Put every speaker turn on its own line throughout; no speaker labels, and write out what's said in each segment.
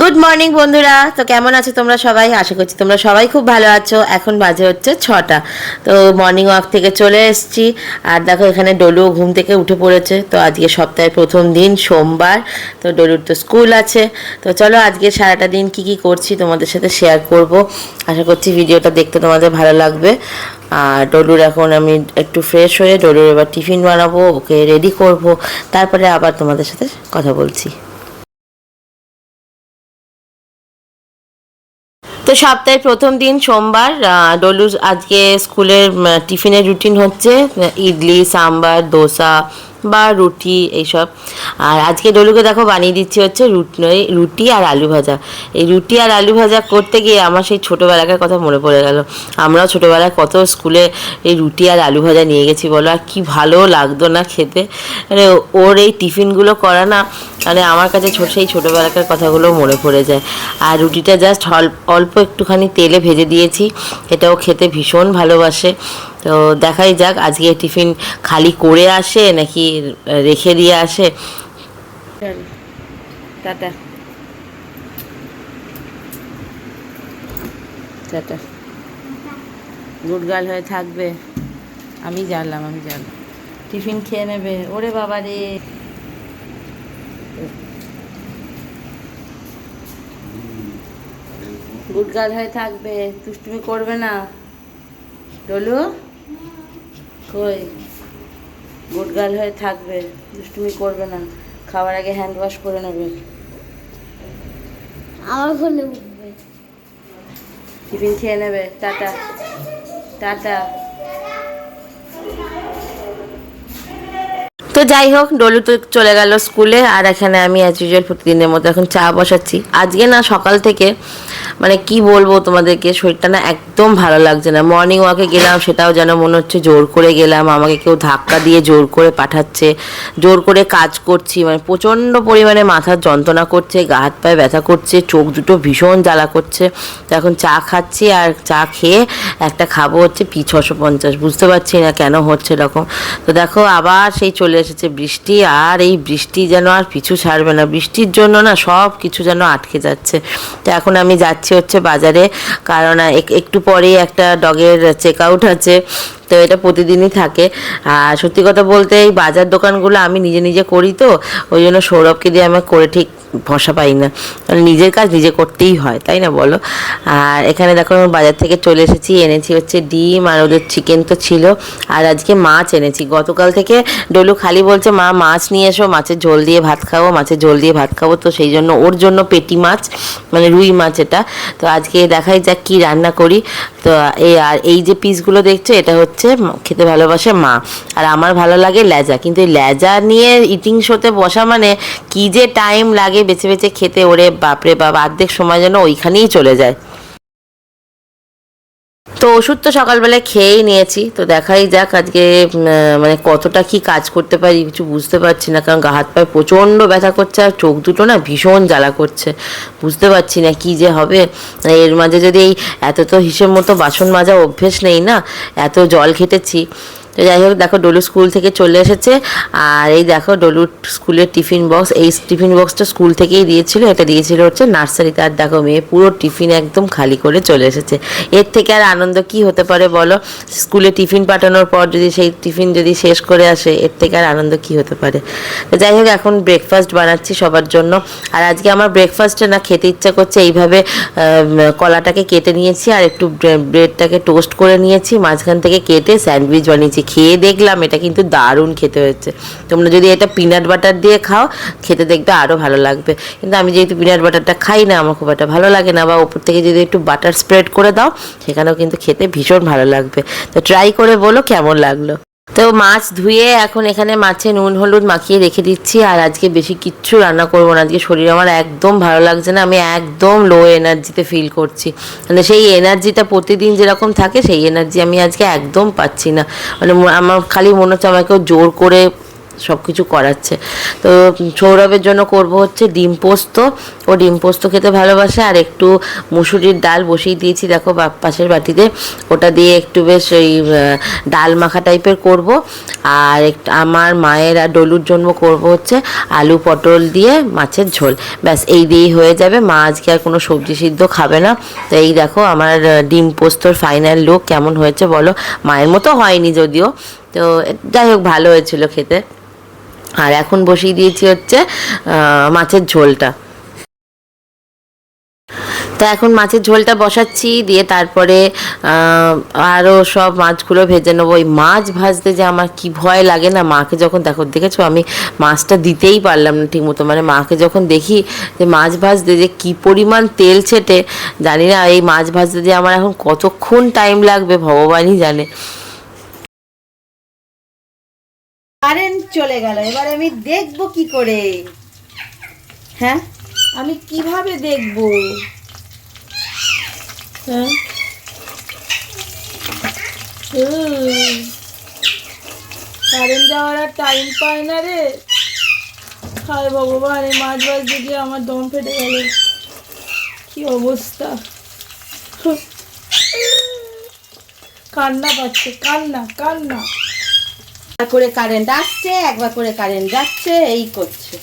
Good morning বন্ধুরা। তো কেমন আছো তোমরা সবাই? আশা করছি তোমরা সবাই খুব ভালো আছো। এখন বাজে হচ্ছে ছটা। তো মর্নিং ওয়াক থেকে চলে এসেছি। আর দেখো, এখানে ডলু ঘুম থেকে উঠে পড়েছে। তো আজকে সপ্তাহের প্রথম দিন, সোমবার। তো ডলুর তো স্কুল আছে। তো চলো, আজকে সারাটা দিন কি কি করছি তোমাদের সাথে শেয়ার করব। আশা করছি ভিডিওটা দেখতে তোমাদের ভালো লাগবে। আর ডলুর এখন আমি একটু ফ্রেশ হয়ে, ডলুর এবার টিফিন বানাবো, ওকে রেডি করব। তারপরে আবার তোমাদের সাথে কথা বলছি। তো সপ্তাহের প্রথম দিন সোমবার ডলুর আজকে স্কুলের টিফিনের রুটিন হচ্ছে ইডলি সাম্বার দোসা বা রুটি এইসব। আর আজকে ডলুকে দেখো বানিয়ে দিচ্ছি হচ্ছে রুট- রুটি আর আলু ভাজা। এই রুটি আর আলু ভাজা করতে গিয়ে আমার সেই ছোটোবেলাকার কথা মনে পড়ে গেল। আমরাও ছোটোবেলায় কত স্কুলে এই রুটি আর আলু ভাজা নিয়ে গেছি বলো, আর কি ভালো লাগতো না খেতে। মানে ওর এই টিফিনগুলো করা না মানে আমার কাছে ছোট সেই ছোটোবেলাকার কথাগুলো মনে পড়ে যায়। আর রুটিটা জাস্ট অল্প একটুখানি তেলে ভেজে দিয়েছি। এটাও খেতে ভীষণ ভালোবাসে। তো দেখাই যাক, আজকে টিফিন খালি করে আসে নাকি রেখে দিয়ে আসে? টাটা। টাটা। গুড গার্ল হয়ে থাকবে। আমি জানলাম আমি জানলাম। টিফিন খেয়ে নেবে। ওরে বাবা রে। গুড গার্ল হয়ে থাকবে। দুষ্টুমি করবে না। ডলু? কই গুড গার্ল হয়ে থাকবে দুষ্টুমি করবে না খাওয়ার আগে হ্যান্ড ওয়াশ করে নেবে।
আমার ঘরে উঠবে।
টিফিন খেয়ে নেবে টাটা। টাটা। তো যাই হোক ডলু তো চলে গেল স্কুলে আর এখানে আমি অ্যাজ ইউজুয়াল প্রতিদিনের মতো এখন চা বসাচ্ছি। আজকে না সকাল থেকে মানে কি বলব তোমাদেরকে? শরীরটা না একদম ভালো লাগছে না। মর্নিং ওয়াকে গেলাম, সেটাও যেন মনে হচ্ছে জোর করে গেলাম। আমাকে কেউ ধাক্কা দিয়ে জোর করে পাঠাচ্ছে। জোর করে কাজ করছি। মানে প্রচণ্ড পরিমাণে মাথার যন্ত্রণা করছে, গা হাত পায়ে ব্যথা করছে, চোখ দুটো ভীষণ জ্বালা করছে। তো এখন চা খাচ্ছি আর চা খেয়ে একটা খাব হচ্ছে পি ছশো পঞ্চাশ। বুঝতে পারছি না কেন হচ্ছে এরকম। তো দেখো, আবার সেই চলে এসেছে বৃষ্টি আর এই বৃষ্টি যেন আর পিছু ছাড়বে না। বৃষ্টির জন্য না সব কিছু যেন আটকে যাচ্ছে। তো এখন আমি যাচ্ছি হচ্ছে বাজারে। কারণ এক- একটু পরেই একটা ডগের চেক আউট আছে। তো এটা প্রতিদিনই থাকে। আর সত্যি কথা বলতে এই বাজার দোকানগুলো আমি নিজে নিজে করি তো, ওই জন্য সৌরভকে দিয়ে আমি করে ঠিক ভরসা পাই না। মানে নিজের কাজ নিজে করতেই হয়, তাই না বলো? আর এখানে দেখো আমি বাজার থেকে চলে এসেছি, এনেছি হচ্ছে ডিম আর ওদের চিকেন তো ছিল। আর আজকে মাছ এনেছি। গতকাল থেকে ডলু খালি বলছে, মা, মাছ নিয়ে এসো, মাছের ঝোল দিয়ে ভাত খাব, মাছের ঝোল দিয়ে ভাত খাব। তো সেই জন্য ওর জন্য পেটি মাছ মানে রুই মাছ এটা। তো আজকে দেখাই যাক কি রান্না করি। তো এই আর এই যে পিসগুলো দেখছ, এটা হচ্ছে খেতে ভালোবাসে মা। আর আমার ভালো লাগে লেজা। কিন্তু এই লেজা নিয়ে ইটিং শোতে বসা মানে কি যে টাইম লাগে বেছে বেছে খেতে। ওরে বাপরে বাপ, অর্ধেক সময় যেন ওইখানেই চলে যায়। তো ওষুধ তো সকালবেলায় খেয়েই নিয়েছি। তো দেখাই যাক আজকে মানে কতটা কি কাজ করতে পারি, কিছু বুঝতে পারছি না। কারণ গা হাত পায়ে প্রচণ্ড ব্যথা করছে আর চোখ দুটো না ভীষণ জ্বালা করছে। বুঝতে পারছি না কি যে হবে। মানে এর মাঝে যদি এই এত তো হিসেব মতো বাসন মাজা অভ্যেস নেই না, এত জল ঘেটেছি তো যাই হোক, দেখো ডলু স্কুল থেকে চলে এসেছে। আর এই দেখো ডলুর স্কুলের টিফিন বক্স। এই টিফিন বক্সটা স্কুল থেকেই দিয়েছিল, এটা দিয়েছিল হচ্ছে নার্সারিতে আর দেখো মেয়ে, পুরো টিফিন একদম খালি করে চলে এসেছে। এর থেকে আর আনন্দ কি হতে পারে বলো? স্কুলে টিফিন পাঠানোর পর যদি সেই টিফিন যদি শেষ করে আসে, এর থেকে আর আনন্দ কি হতে পারে? তো যাই হোক, এখন ব্রেকফাস্ট বানাচ্ছি সবার জন্য। আর আজকে আমার ব্রেকফাস্টে না খেতে ইচ্ছা করছে, এইভাবে কলাটাকে কেটে নিয়েছি আর একটু ব্রেডটাকে টোস্ট করে নিয়েছি, মাঝখান থেকে কেটে স্যান্ডউইচ বানিয়েছি। খেয়ে দেখলাম, এটা কিন্তু দারুণ খেতে হয়েছে। তোমরা যদি এটা পিনাট বাটার দিয়ে খাও, খেতে দেখবে আরও ভালো লাগবে। কিন্তু আমি যেহেতু পিনাট বাটারটা খাই না, আমার খুব একটা ভালো লাগে না, বা উপর থেকে যদি একটু বাটার স্প্রেড করে দাও, সেখানেও কিন্তু খেতে ভীষণ ভালো লাগবে। তো ট্রাই করে বলো কেমন লাগল। তো মাছ ধুয়ে এখন এখানে মাছে নুন, হলুদ মাখিয়ে রেখে দিচ্ছি আর আজকে বেশি কিচ্ছু রান্না করব না। আজকে শরীর আমার একদম ভালো লাগছে না, আমি একদম লো এনার্জিতে ফিল করছি। মানে সেই এনার্জিটা প্রতিদিন যেরকম থাকে, সেই এনার্জি আমি আজকে একদম পাচ্ছি না। মানে আমার খালি মনে হচ্ছে আমাকেও জোর করে সব কিছু করাচ্ছে। তো সৌরভের জন্য করব হচ্ছে ডিম পোস্ত। ও ডিম পোস্ত খেতে ভালোবাসে আর একটু মুসুরির ডাল বসিয়ে দিয়েছি দেখো পাশের বাটিতে। ওটা দিয়ে একটু বেশ ওই ডাল মাখা টাইপের করব। আর আমার মায়ের আর ডলুর জন্য করব হচ্ছে আলু পটল দিয়ে মাছের ঝোল। ব্যাস, এই দিয়েই হয়ে যাবে। মা আজকে আর কোনো সবজি সিদ্ধ খাবে না। তো এই দেখো আমার ডিম পোস্তর ফাইনাল লুক কেমন হয়েছে বলো? মায়ের মতো হয়নি যদিও। তো যাই হোক, ভালো হয়েছিল খেতে। আর এখন বসিয়ে দিয়েছি হচ্ছে মাছের ঝোলটা। তো এখন মাছের ঝোলটা বসাচ্ছি, দিয়ে তারপরে আরও সব মাছগুলো ভেজে নেব। ওই মাছ ভাজতে যে আমার কি ভয় লাগে না, মাকে যখন দেখো, দেখেছ? আমি মাছটা দিতেই পারলাম না ঠিক মতো মানে মাকে যখন দেখি যে মাছ ভাজতে যে কি পরিমাণ তেল ছেটে, জানি না, এই মাছ ভাজতে যে আমার এখন কতক্ষণ টাইম লাগবে, ভগবানই জানে।
কারেন্ট চলে গেল, এবার আমি দেখব কি করে। হ্যাঁ? আমি কীভাবে দেখব? হ্যাঁ? কারেন্ট যাওয়ার আর টাইম পায় না রে। হায় ভগবান, এই মাছ বাজ দিকে আমার দম ফেটে গেল। কি অবস্থা? কান্না পাচ্ছে, কান্না কান্না। করে কারেন্ট আসছে, একবার করে কারেন্ট যাচ্ছে, এই করছে।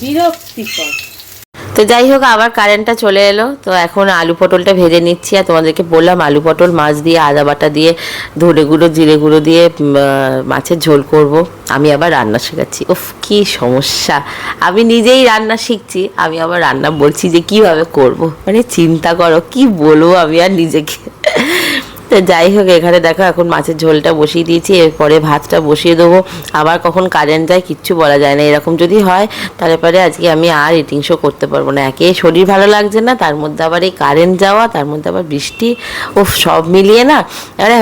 বিরক্তিকর।
তো যাই হোক, আবার কারেন্টটা চলে এলো। তো এখন আলু পটলটা ভেজে নিচ্ছি আর তোমাদেরকে বললাম, আলু পটল, মাছ দিয়ে আদা বাটা দিয়ে ধরে গুঁড়ো, জিরে গুঁড়ো দিয়ে মাছের ঝোল করব। আমি আবার রান্না শেখাচ্ছি। উফ, কি সমস্যা। আমি নিজেই রান্না শিখছি, আমি আবার রান্না বলছি যে কীভাবে করব। মানে চিন্তা করো, কি বলব আমি আর নিজেকে? তো যাই হোক, এখানে দেখো এখন মাছের ঝোলটা বসিয়ে দিয়েছি, এরপরে ভাতটা বসিয়ে দেবো। আবার কখন কারেন্ট যায় কিচ্ছু বলা যায় না, এরকম যদি হয়, তাহলে পরে আজকে আমি আর ইটিং শো করতে পারব না। একে শরীর ভালো লাগছে না, তার মধ্যে আবার এই কারেন্ট যাওয়া, তার মধ্যে আবার বৃষ্টি ও সব মিলিয়ে না, আরে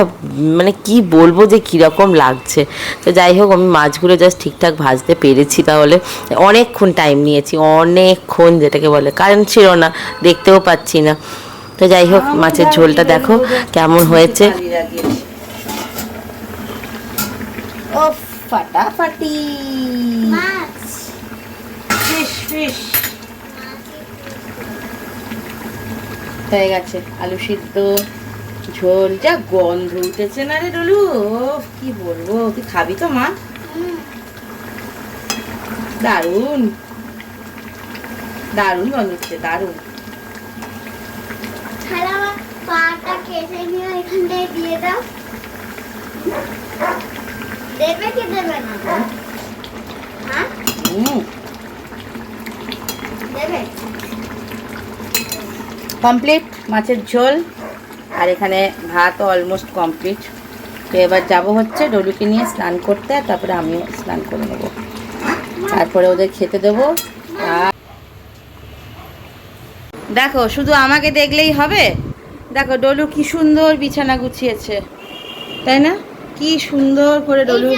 মানে কি বলব যে কীরকম লাগছে। তো যাই হোক, আমি মাছগুলো জাস্ট ঠিকঠাক ভাজতে পেরেছি তাহলে। অনেকক্ষণ টাইম নিয়েছি, অনেকক্ষণ যেটাকে বলে কারেন্ট ছিল না, দেখতেও পাচ্ছি না। তো যাই হোক মাছের ঝোলটা দেখো কেমন হয়েছে।
ও ফাটাফাটি। Fish fish. হয়ে গেছে আলু সিদ্ধ ঝোল যা গন্ধ উঠেছে না রে ডলু। ও কি বলব তুই খাবি তো মা। দারুণ দারুণ গন্ধ উঠছে
আমার পাটা কেটে নিয়ে এখানটায় দিয়ে দাও। দেবে কি দেবে না? হ্যাঁ? দেবে?
কমপ্লিট মাছের ঝোল। আর এখানে ভাত অলমোস্ট কমপ্লিট। তো এবার যাব হচ্ছে ডলুকে নিয়ে স্নান করতে আর তারপরে আমিও স্নান করে নেব। তারপরে ওদের খেতে দেবো। আর দেখো শুধু আমাকে দেখলেই হবে? দেখো ডলু কি সুন্দর বিছানা গুছিয়েছে তাই না? কি সুন্দর করে ডলু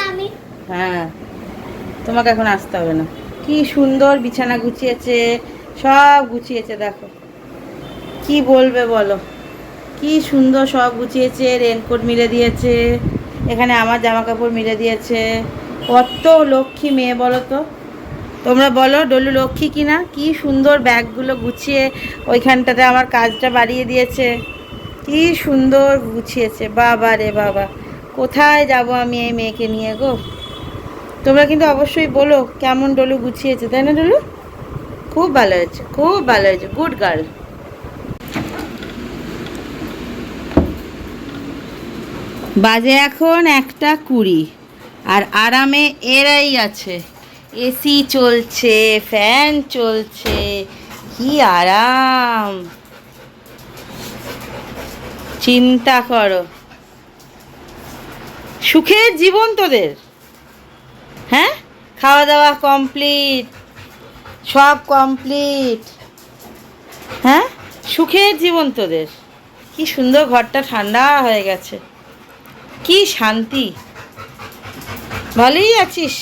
হ্যাঁ তোমাকে এখন আসতে হবে না। কি সুন্দর বিছানা গুছিয়েছে সব গুছিয়েছে দেখো। কি বলবে বলো? কি সুন্দর সব গুছিয়েছে রেনকোট মিলে দিয়েছে এখানে আমার জামা কাপড় মিলে দিয়েছে। কত লক্ষ্মী মেয়ে বলো তো? তোমরা বলো ডলু লক্ষ্মী কিনা? কি সুন্দর ব্যাগগুলো গুছিয়ে ওইখানটাতে আমার কাজটা বাড়িয়ে দিয়েছে। কি সুন্দর গুছিয়েছে। বাবা রে বাবা। কোথায় যাব আমি এই মেয়েকে নিয়ে গো? তোমরা কিন্তু অবশ্যই বলো কেমন ডলু গুছিয়েছে, তাই না ডলু? খুব ভালো হয়েছে, খুব ভালো হয়েছে। Good girl. বাজে এখন একটা কুড়ি, আর আরামে এরাই আছে। এসি চলছে, ফ্যান চলছে, কি আরাম। চিন্তা করো। সুখের জীবন তোদের। হ্যাঁ? খাওয়া দাওয়া কমপ্লিট সব কমপ্লিট হ্যাঁ? সুখের জীবন তোদের। কি সুন্দর ঘরটা ঠান্ডা হয়ে গেছে। কি শান্তি। ভালোই আছিস।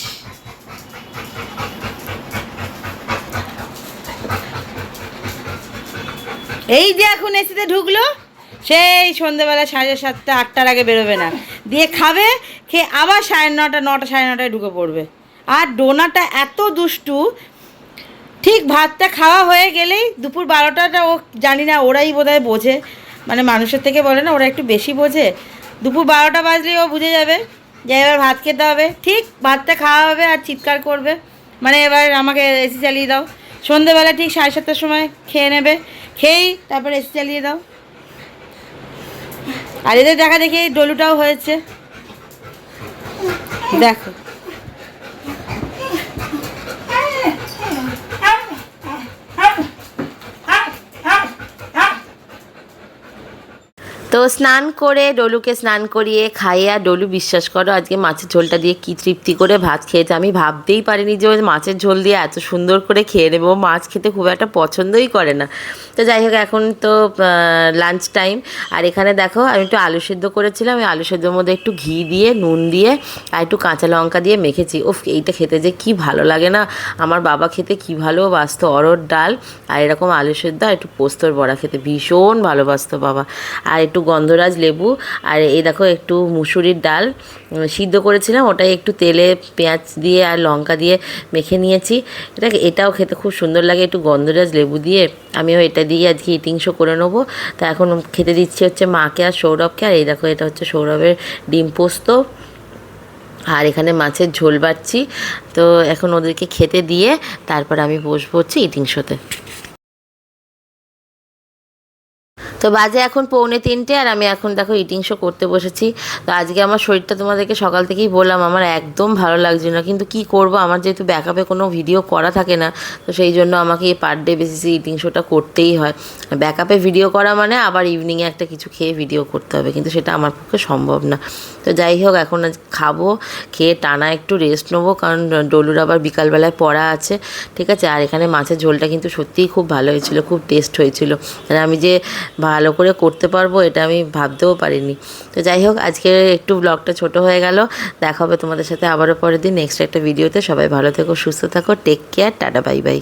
এই যে এখন এসিতে ঢুকলো। সেই সন্ধেবেলা সাড়ে সাতটা, আটটার আগে বেরোবে না। দিয়ে খাবে, খেয়ে আবার সাড়ে নটা নটা, সাড়ে নটায় ঢুকে পড়বে। আর ডোনাটা এত দুষ্টু, ঠিক ভাতটা খাওয়া হয়ে গেলেই দুপুর বারোটাটা ও জানি না, ওরাই বোধহয় বোঝে। মানে মানুষের থেকে বলে না, ওরা একটু বেশি বোঝে। দুপুর বারোটা বাজলেই ও বুঝে যাবে যে এবার ভাত খেতে হবে। ঠিক ভাতটা খাওয়া হবে আর চিৎকার করবে। মানে এবার আমাকে এসি চালিয়ে দাও। সন্ধেবেলা ঠিক সাড়ে সাতটার সময় খেয়ে নেবে। খেয়েই তারপরে এসি চালিয়ে দাও। আর এদের দেখা দেখি ডলুটাও হয়েছে। দেখো।
তো স্নান করে ডলুকে স্নান করিয়ে খাইয়ে আর ডলু বিশ্বাস করো আজকে মাছের ঝোলটা দিয়ে কি তৃপ্তি করে ভাত খেয়েছে, আমি ভাবতেই পারিনি যে ও মাছের ঝোল দিয়ে এত সুন্দর করে খেয়ে নেবে। মাছ খেতে খুব একটা পছন্দই করে না। তো যাই হোক, এখন তো লাঞ্চ টাইম আর এখানে দেখো, আমি একটু আলু সেদ্ধ করেছিলাম, ওই আলু সেদ্ধর মধ্যে একটু ঘি দিয়ে, নুন দিয়ে আর একটু কাঁচা লঙ্কা দিয়ে মেখেছি। উফ, এইটা খেতে যে কি ভালো লাগে না। আমার বাবা খেতে কি ভালোবাসতো অরড় ডাল আর এরকম আলু সেদ্ধ আর একটু পোস্তর বড়া খেতে। ভীষণ ভালোবাসত বাবা। আর একটু গন্ধরাজ লেবু আর এই দেখো একটু মুসুরির ডাল সিদ্ধ করেছিলাম, ওটাই একটু তেলে পেঁয়াজ দিয়ে আর লঙ্কা দিয়ে মেখে নিয়েছি। এটা এটাও খেতে খুব সুন্দর লাগে একটু গন্ধরাজ লেবু দিয়ে। আমিও এটা দিয়ে আজকে ইটিং শো করে নেব। তা এখন খেতে দিচ্ছি হচ্ছে মাকে আর সৌরভকে, আর এই দেখো এটা হচ্ছে সৌরভের ডিম পোস্ত। আর এখানে মাছের ঝোল বাড়ছি তো এখন ওদেরকে খেতে দিয়ে তারপর আমি বসবো হচ্ছে ইটিং শোতে তো বাজে এখন পৌনে তিনটে আর আমি এখন দেখো ইটিং শো করতে বসেছি। তো আজকে আমার শরীরটা তোমাদেরকে সকাল থেকেই বললাম, আমার একদম ভালো লাগছে না। কিন্তু কি করব? আমার যেহেতু ব্যাকআপে কোনো ভিডিও করা থাকে না, তো সেই জন্য আমাকে এই পার ডে বেসিসে ইটিং শোটা করতেই হয়। ব্যাকআপে ভিডিও করা মানে আবার ইভিনিংয়ে একটা কিছু খেয়ে ভিডিও করতে হবে, কিন্তু সেটা আমার পক্ষে সম্ভব না। তো যাই হোক, এখন আজ খাব, খেয়ে টানা একটু রেস্ট নেব, কারণ ডলুর আবার বিকালবেলায় পড়া আছে, ঠিক আছে? আর এখানে মাছের ঝোলটা কিন্তু সত্যিই খুব ভালো হয়েছিল, খুব টেস্ট হয়েছিল। আর আমি যে ভালো করে করতে পারব, এটা আমি ভাবতেও পারিনি। তো যাই হোক, আজকে একটু ব্লগটা ছোট হয়ে গেল। দেখা হবে তোমাদের সাথে আবারও পরের দিন। নেক্সট একটা ভিডিওতে সবাই ভালো থেকো, সুস্থ থাকো take care tata bye bye